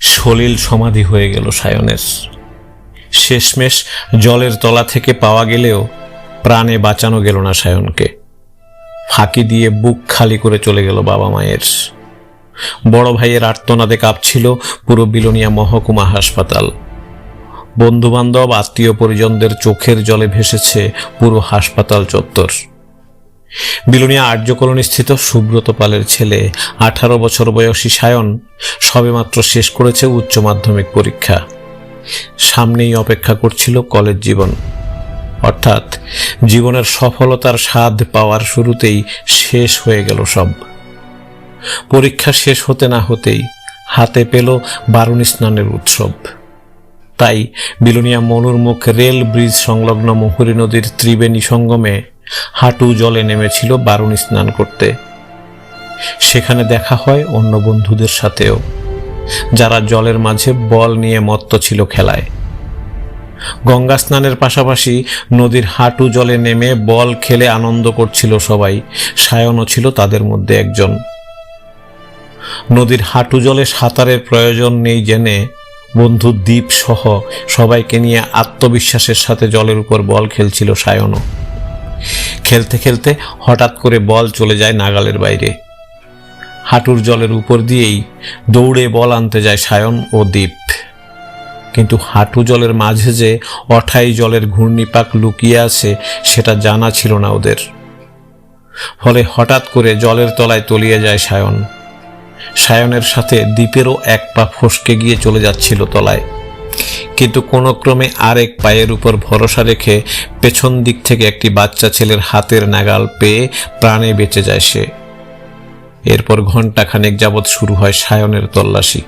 সলিল সমাধি হয়ে গেল সায়নের। শেষমেশ জলের তলা থেকে পাওয়া গেলেও প্রাণে বাঁচানো গেল না সায়নকে। ফাঁকি দিয়ে বুক খালি করে চলে গেল বাবা মায়ের। বড় ভাইয়ের আর্তনাদে কাঁপছিল পুরো বিলোনিয়া মহকুমা হাসপাতাল। বন্ধু বান্ধব আত্মীয় পরিজনদের চোখের জলে ভেসেছে পুরো হাসপাতাল চত্বর। বিলোনিয়া আর্য কলোনি স্থিত সুব্রত পালের ছেলে, আঠারো বছর বয়সী সায়ন, সবেমাত্র শেষ করেছে উচ্চ মাধ্যমিক পরীক্ষা। সামনেই অপেক্ষা করছিল কলেজ জীবন। অর্থাৎ জীবনের সফলতার স্বাদ পাওয়ার শুরুতেই শেষ হয়ে গেল সব। পরীক্ষা শেষ হতে না হতেই হাতে পেল বারুণী স্নানের উৎসব। তাই বিলোনিয়া মনুরমুখ রেল ব্রিজ সংলগ্ন মুহুরী নদীর ত্রিবেণী সঙ্গমে হাঁটু জলে নেমেছিল বারুণী স্নান করতে। সেখানে দেখা হয় অন্য বন্ধুদের সাথেও, যারা জলের মাঝে বল নিয়ে মত্ত ছিল খেলায়। গঙ্গা স্নানের পাশাপাশি নদীর হাঁটু জলে নেমে বল খেলে আনন্দ করছিল সবাই, সায়নও ছিল তাদের মধ্যে একজন। নদীর হাঁটু জলে সাঁতারের প্রয়োজন নেই জেনে বন্ধু দ্বীপ সহ সবাইকে নিয়ে আত্মবিশ্বাসের সাথে জলের উপর বল খেলছিল সায়নও। খেলতে খেলতে হঠাৎ করে বল চলে যায় নাগালের বাইরে। হাঁটুর জলের উপর দিয়েই দৌড়ে বল আনতে যায় সায়ন ও দ্বীপ কিন্তু হাঁটু জলের মাঝে যে অঠাই জলের ঘূর্ণিপাক লুকিয়ে আছে, সেটা জানা ছিল না ওদের। ফলে হঠাৎ করে জলের তলায় তলিয়ে যায় সায়ন। সায়নের সাথে দ্বীপেরও এক পা ফসকে গিয়ে চলে যাচ্ছিল তলায়। কিন্তু কোনো ক্রমে আরেক পায়ের উপর ভরসা রেখে পেছন দিক থেকে একটি বাচ্চা ছেলের হাতের নাগাল পেয়ে প্রাণে বেঁচে যায় সে। এরপর ঘণ্টাখানেক যাবৎ শুরু হয় সায়নের তল্লাশি।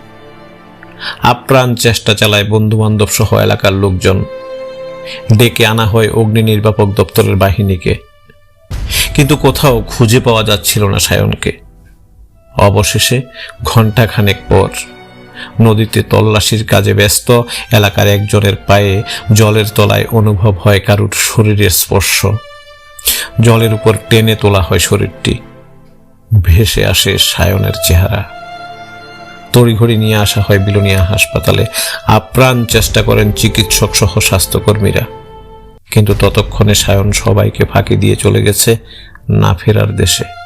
আপ্রাণ চেষ্টা চালায় বন্ধু বান্ধব সহ এলাকার লোকজন। ডেকে আনা হয় অগ্নি নির্বাপক দপ্তরের বাহিনীকে। কিন্তু কোথাও খুঁজে পাওয়া যাচ্ছিল না সায়নকে। অবশেষে ঘণ্টাখানেক পর নদীতে তল্লাশির কাজে ব্যস্ত এলাকার একজনের পায়ে জলের তলায় অনুভব হয় কারুর শরীরের স্পর্শ। জলের উপর টেনে তোলা হয় শরীরটি। ভেসে আসে সায়নের চেহারা। তড়িঘড়ি নিয়ে আসা হয় বিলোনিয়া হাসপাতালে। আপ্রাণ চেষ্টা করেন চিকিৎসক সহ স্বাস্থ্যকর্মীরা। কিন্তু ততক্ষণে সায়ন সবাইকে ফাঁকি দিয়ে চলে গেছে না ফেরার দেশে।